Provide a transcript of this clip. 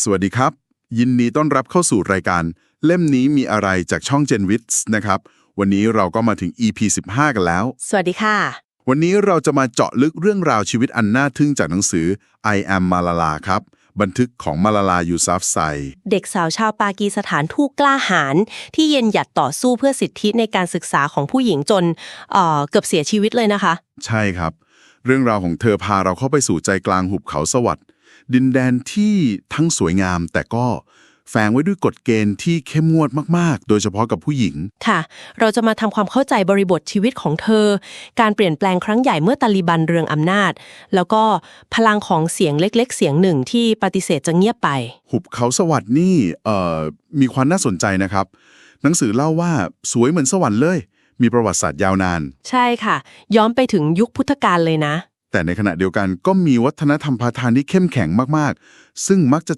สวัสดีครับ ยินดีต้อนรับเข้าสู่รายการ เล่มนี้มีอะไรจากช่อง Gen w i t s นะครับ วันนี้เราก็มาถึง EP 15 กันแล้ว สวัสดีค่ะ วันนี้เราจะมาเจาะลึกเรื่องราวชีวิตอันน่าทึ่งจากหนังสือ I am Malala ครับ บันทึกของมาลาลายูซัฟไซเด็กสาวชาวปากีสถานผู้กล้าหาญที่เย็นหยัดต่อสู้เพื่อสิทธิในการศึกษาของผู้หญิงจนเอ่อเกือบเสียชีวิตเลยนะคะ ใช่ครับ เรื่องราวของเธอพาเราเข้าไปสู่ใจกลางหุบเขาสวัสด์ ดินแดนที่ทั้งสวยงาม แต่ก็แฝงไว้ด้วยกฎเกณฑ์ที่เข้มงวดมาก ๆ โดยเฉพาะกับผู้หญิง ค่ะ เราจะมาทำความเข้าใจบริบทชีวิตของเธอ การเปลี่ยนแปลงครั้งใหญ่เมื่อตาลิบันเรืองอำนาจ แล้วก็พลังของเสียงเล็ก ๆ เสียงหนึ่งที่ปฏิเสธจะเงียบไป หุบเขาสวัสด์นี่เอ่อมีความน่าสนใจนะครับ หนังสือเล่าว่าสวยเหมือนสวรรค์เลย มีประวัติศาสตร์ยาวนาน ใช่ค่ะ ย้อนไปถึงยุคพุทธกาลเลยนะ แต่ในขณะเดียวกันก็มีวัฒนธรรมพาทานที่เข้มแข็งมากๆ ซึ่งมักจะ